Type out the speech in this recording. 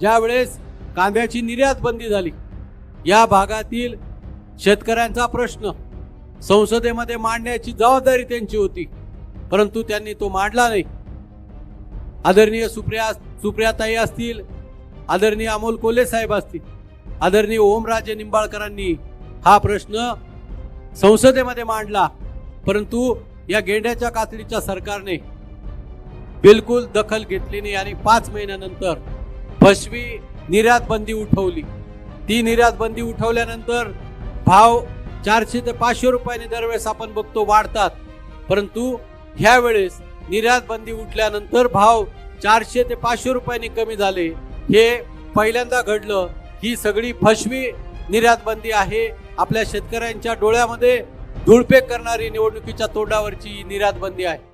ज्या वेळेस कांद्याची निर्यात बंदी झाली या भागातील शेतकऱ्यांचा प्रश्न संसदेमध्ये मांडण्याची जबाबदारी त्यांची होती परंतु त्यांनी तो मांडला नाही. आदरणीय सुप्रिया सुप्रियाताई असतील आदरणीय अमोल कोले साहेब असतील आदरणीय ओमराजे निंबाळकरांनी हा प्रश्न संसदेमध्ये मांडला परंतु या गेंड्याच्या कातडीच्या सरकारने बिलकुल दखल घेतली नाही आणि पाच महिन्यानंतर फसवी निर्यात बंदी उठवली. ती निर्यात बंदी उठवल्यानंतर भाव चारशे ते पाचशे रुपयाने दरवेळेस आपण बघतो वाढतात. परंतु ह्या वेळेस निर्यात बंदी उठल्यानंतर भाव चारशे ते पाचशे रुपयांनी कमी झाले. हे पहिल्यांदा घडलं. ही सगळी फसवी निर्यात बंदी आहे. आपल्या शेतकऱ्यांच्या डोळ्यामध्ये धुळपेक करणारी निवडणुकीच्या तोंडावरची ही निर्यात बंदी आहे.